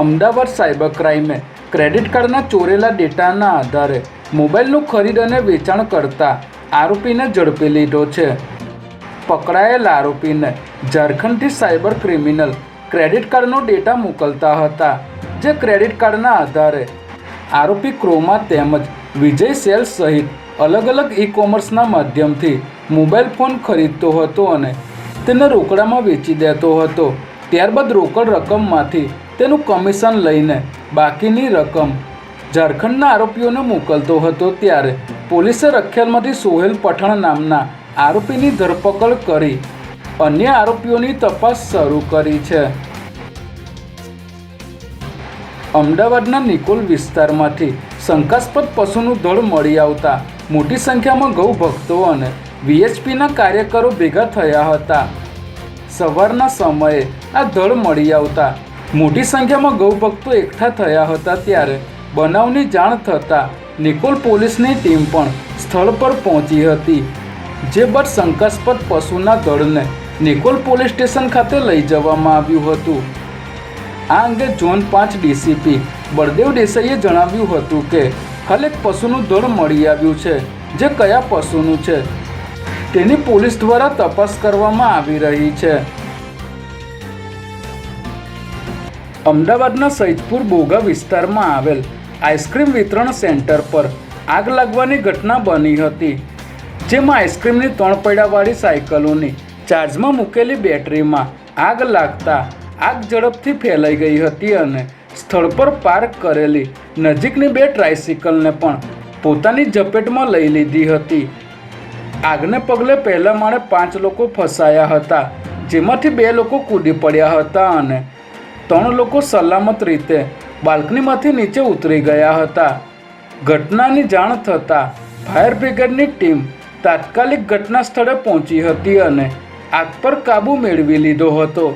Ahmedabad cyber ક્રાઇમે credit કાર્ડના ચોરેલા ડેટાના આધારે મોબાઈલનું ખરીદ અને વેચાણ કરતા આરોપીને ઝડપી લીધો છે. પકડાયેલ આરોપીને ઝારખંડથી સાયબર ક્રિમિનલ ક્રેડિટ કાર્ડનો ડેટા મોકલતા હતા, જે ક્રેડિટ કાર્ડના આધારે આરોપી ક્રોમા તેમજ વિજય સેલ્સ સહિત અલગ અલગ ઈ કોમર્સના માધ્યમથી મોબાઈલ ફોન ખરીદતો હતો અને તેને રોકડામાં વેચી દેતો હતો. ત્યારબાદ રોકડ રકમમાંથી તેનું કમિશન લઈને બાકીની રકમ ઝારખંડના આરોપીઓને મોકલતો હતો ત્યારે પોલીસે રખિયાલમાંથી સોહેલ પઠાણ નામના આરોપીની ધરપકડ કરી અન્ય આરોપીઓની તપાસ શરૂ કરી છે. અમદાવાદના નિકોલ વિસ્તારમાંથી શંકાસ્પદ પશુનું ધડ મળી આવતા મોટી સંખ્યામાં ગૌ ભક્તો અને વીએચપીના કાર્યકરો ભેગા થયા હતા. સવારના સમયે આ ધડ મળી આવતા. મોટી સંખ્યામાં ગૌભક્તો એકઠા થયા હતા ત્યારે બનાવની જાણ થતાં નિકોલ પોલીસની ટીમ પણ સ્થળ પર પહોંચી હતી. જે બાદ શંકાસ્પદ પશુના દળને નિકોલ પોલીસ સ્ટેશન ખાતે લઈ જવામાં આવ્યું હતું. આ અંગે ઝોન પાંચ ડીસીપી બળદેવ દેસાઈએ જણાવ્યું હતું કે હાલ એક પશુનું દળ મળી આવ્યું છે. જે કયા પશુનું છે? તેની પોલીસ દ્વારા તપાસ કરવામાં આવી રહી છે. અમદાવાદના સૈદપુર બોગા વિસ્તારમાં આવેલ આઈસ્ક્રીમ વિતરણ સેન્ટર પર આગ લાગવાની ઘટના બની હતી, જેમાં આઈસ્ક્રીમની ત્રણ પૈડાવાળી સાયકલોની ચાર્જમાં મૂકેલી બેટરીમાં આગ લાગતા આગ ઝડપથી ફેલાઈ ગઈ હતી અને સ્થળ પર પાર્ક કરેલી નજીકની બે ટ્રાયસિકલને પણ પોતાની ઝપેટમાં લઈ લીધી હતી. આગને પગલે પહેલા માળે પાંચ લોકો ફસાયા હતા, જેમાંથી બે લોકો કૂદી પડ્યા હતા અને ત્રણ લોકો સલામત રીતે બાલ્કનીમાંથી નીચે ઉતરી ગયા હતા. ઘટનાની જાણ થતાં ફાયર બ્રિગેડની ટીમ તાત્કાલિક ઘટના સ્થળે પહોંચી હતી અને આગ પર કાબૂ મેળવી લીધો હતો.